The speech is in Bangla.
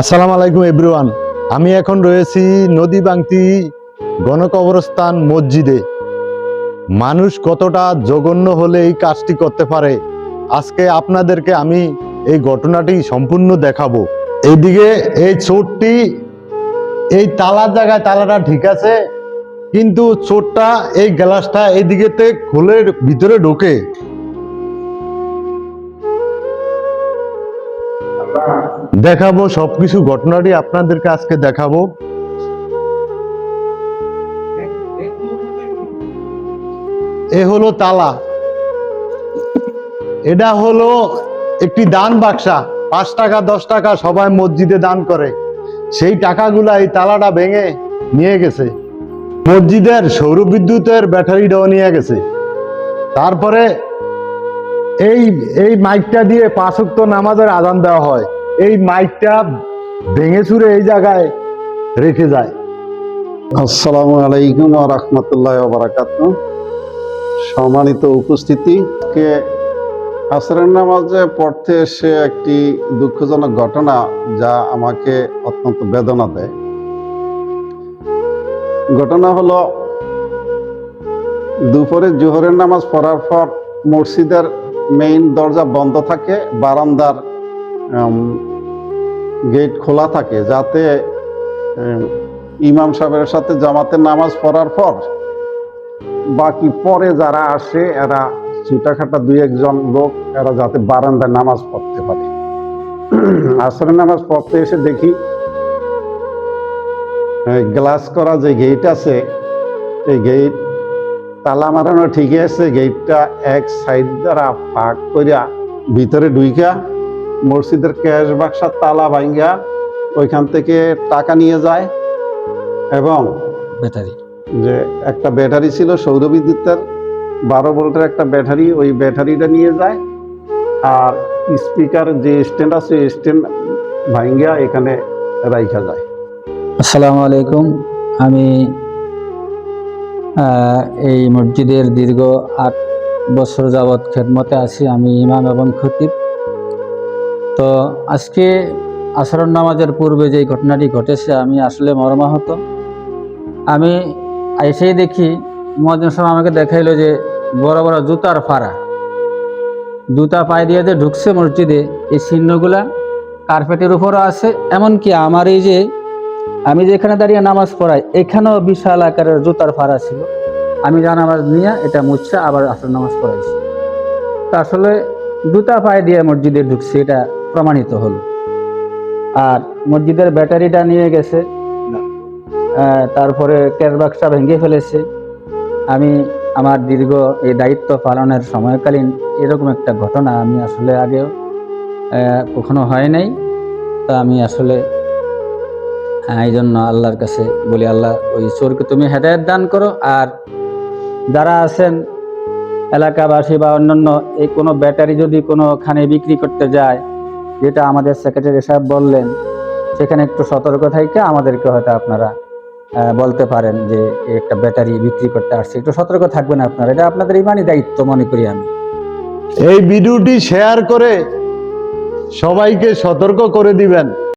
আসসালামু আলাইকুম, এভরিওয়ান। আমি এখন রয়েছি নদী বাংতি গণকবরস্থান মসজিদে। মানুষ কতটা জঘন্য হলে এই কাজটি করতে পারে? আজকে আপনাদেরকে আমি এই ঘটনাটি সম্পূর্ণ দেখাবো। এইদিকে এই চোরটি, এই তালার জায়গায় তালাটা ঠিক আছে, কিন্তু চোরটা এই গ্লাসটা এইদিকেতে খুলে ভিতরে ঢোকে। দেখাবো, সবকিছু ঘটনাটি আপনাদেরকে আজকে দেখাবো। এ হলো তালা। এটা হলো একটি দান বাক্সা। পাঁচ টাকা, দশ টাকা সবাই মসজিদে দান করে। সেই টাকাগুলা এই তালাটা ভেঙে নিয়ে গেছে। মসজিদের সৌর বিদ্যুতের ব্যাটারিটাও নিয়ে গেছে। তারপরে এই এই মাইকটা দিয়ে পাঁচক্ত নামাজের আদান দেওয়া হয়। এই মাইকটা ভেঙে চুরে এই জায়গায় রেখে যায়। আসসালামু আলাইকুম রাহমাতুল্লাহি ওয়া বারাকাতুহু। সম্মানিত উপস্থিতি আসরের নামাজে পড়তে এসে একটি দুঃখজনক ঘটনা যা আমাকে অত্যন্ত বেদনা দেয়। ঘটনা হলো, দুপুরে জোহরের নামাজ পড়ার পর মসজিদের মেইন দরজা বন্ধ থাকে, বারান্দার গেট খোলা থাকে যাতে ইমাম সাহেবের সাথে জামাতে নামাজ পড়ার পর বাকি পরে যারা আসে, এরা ছুটাখাটা দুই একজন লোক, এরা যাতে বারান্দায় নামাজ পড়তে পারে। আসরের নামাজ পড়তে এসে দেখি গ্লাস করা যে গেট আছে, এই গেট তালা মারানো ঠিকই আছে গেটটা এক সাইড দ্বারা ফাঁক করিয়া ভিতরে ঢুইকা মসজিদের ক্যাশ বাক্সার তালা ভাঙ্গা ওইখান থেকে টাকা নিয়ে যায় এবং ব্যাটারি। যে একটা ব্যাটারি ছিল সৌরবিদ্যুতের বারো ভোল্টের একটা ব্যাটারি ওই ব্যাটারিটা নিয়ে যায় আর স্পিকার যে স্ট্যান্ড আছে স্ট্যান্ড ভাঙ্গা এখানে রাইখা যায়। আসসালামু আলাইকুম আমি এই মসজিদের দীর্ঘ আট বছর যাবৎ খেদমতে আছি আমি ইমাম এবং খতিব। তো আজকে আসরণ নামাজের পূর্বে যে ঘটনাটি ঘটেছে, আমি আসলে মর্মাহত। আমি এসেই দেখি মহাজন সাহেব আমাকে দেখাইলো যে বড় বড় জুতার ফাড়া। জুতা পায়ে দিয়ে যে ঢুকছে মসজিদে, এই চিহ্নগুলা কার্পেটের উপরও আছে, এমনকি আমার এই যে আমি যেখানে দাঁড়িয়ে নামাজ পড়াই এখানেও বিশাল আকারের জুতার ফাড়া ছিল। আমি যা নামাজ নিয়ে এটা মুছছে আবার আসর নামাজ পড়াইছি। তা আসলে জুতা পায়ে দিয়ে মসজিদে ঢুকছে এটা প্রমাণিত হলো। আর মসজিদের ব্যাটারিটা নিয়ে গেছে তারপরে ক্যাশ বাক্সটা ভেঙে ফেলেছে। আমি আমার দীর্ঘ এই দায়িত্ব পালনের সময়কালীন এরকম একটা ঘটনা আমি আসলে আগেও কখনো হয় নাই। তা আমি আসলে এই জন্য আল্লাহর কাছে বলি, আল্লাহ, ওই চোরকে তুমি হেদায়ত দান করো। আর যারা আছেন এলাকাবাসী বা অন্যান্য, এই কোনো ব্যাটারি যদি কোনোখানে বিক্রি করতে যায়, যেটা আমাদের সেক্রেটারি সাহেব বললেন, সেখানে একটু সতর্ক থাইকে আমাদেরকে হয়তো আপনারা বলতে পারেন যে একটা ব্যাটারি বিক্রি করতে আসছে। একটু সতর্ক থাকবেন আপনারা, এটা আপনাদের ইমানই দায়িত্ব মনে করি আমি। এই ভিডিওটি শেয়ার করে সবাইকে সতর্ক করে দিবেন।